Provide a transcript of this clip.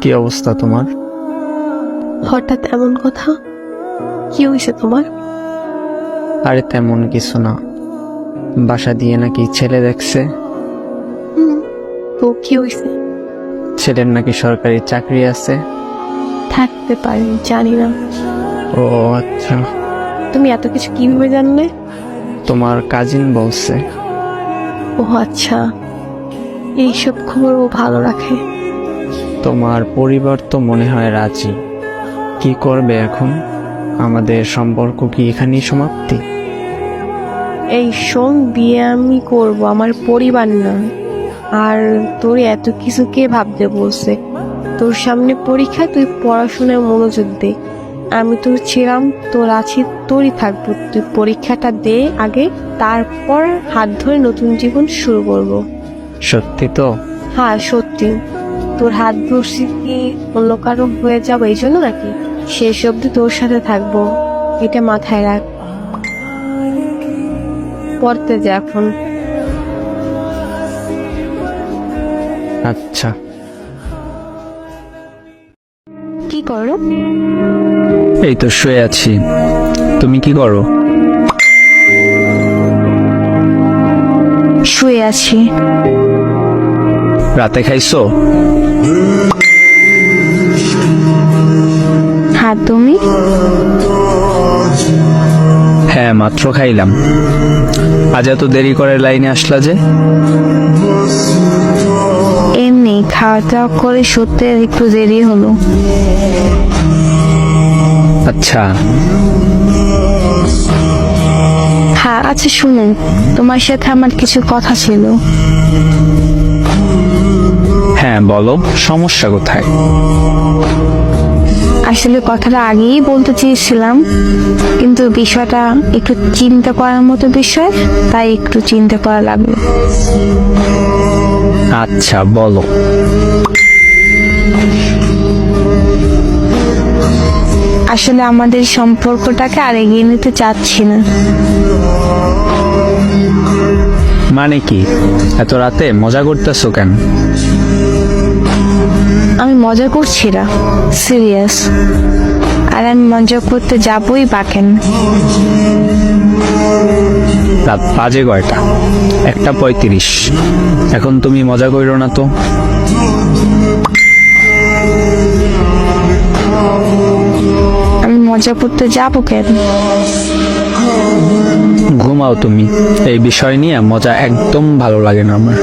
কি অবস্থা তোমার? হঠাৎ এমন কথা? কি হয়েছে তোমার? আরে তেমন কিছু না। বাসা দিয়ে নাকি ছেলে দেখছে। তো কি হয়েছে? ছেলের নাকি সরকারি চাকরি আছে। থাকতে পারে জানি না। ও আচ্ছা। তুমি এত কিছু কীভাবে জানলে? তোমার কাজিন বলছে। ও আচ্ছা। এইসব খবর ও ভালো রাখে। তোমার পরিবার তো মনে হয় রাজি। কি করবে এখন? আমাদের সম্পর্ক কি এখানেই সমাপ্তি? এই শোন বিয়ে আমি করব আমার পরিবার না। আর তোর এত কিছু কে ভাবতে বলছে? তোর সামনে পরীক্ষা তুই পড়াশোনায় মনোযোগ দে। আমি তোর ছিলাম তোর আছি তোরই থাকব। তুই পরীক্ষাটা দে আগে তারপর হাত ধরে নতুন জীবন শুরু করব। সত্যি তো? হ্যাঁ সত্যি। তোর হাত ধরছি কি অন্য কারও হয়ে যাব? এই জন্য নাকি শেষ অব্দি তোর সাথে থাকব? এটা মাথায় রাখ। পড়তে যা এখন। আচ্ছা। কি করো? এই তো শুয়ে আছি। তুমি কি করো? শুয়ে আছি। রাতে খাইছো? হ্যাঁ তুমি? হ্যাঁ মাত্র খাইলাম। আজ এত দেরি করে লাইনে আসলা যে? এমনি খাওয়া দাওয়া করে সত্যি একটু দেরি হলো। আচ্ছা। হ্যাঁ আচ্ছা শুনুন। তোমার সাথে আমার কিছু কথা ছিল। বলো সমস্যা কোথায়? আসলে কথাটা আগেই বলতে চেয়েছিলাম কিন্তু বিষয়টা একটু চিন্তা করার মতো বিষয় তাই একটু চিন্তা করা লাগল। আচ্ছা বলো। আসলে আমাদের সম্পর্কটাকে আর এগিয়ে নিতে চাচ্ছি না। মানে কি? এত রাতে মজা করতেছো কেন? আমি মজা করছি না সিরিয়াস। আর আমি মজা করতে যাবই বাকেন। রাত বাজে কয়টা? একটা পঁয়ত্রিশ। এখন তুমি মজা করো না তো। আমি মজা করতে যাব কেন? ঘুমাও তুমি। এই বিষয় নিয়ে মজা একদম ভালো লাগে না আমার।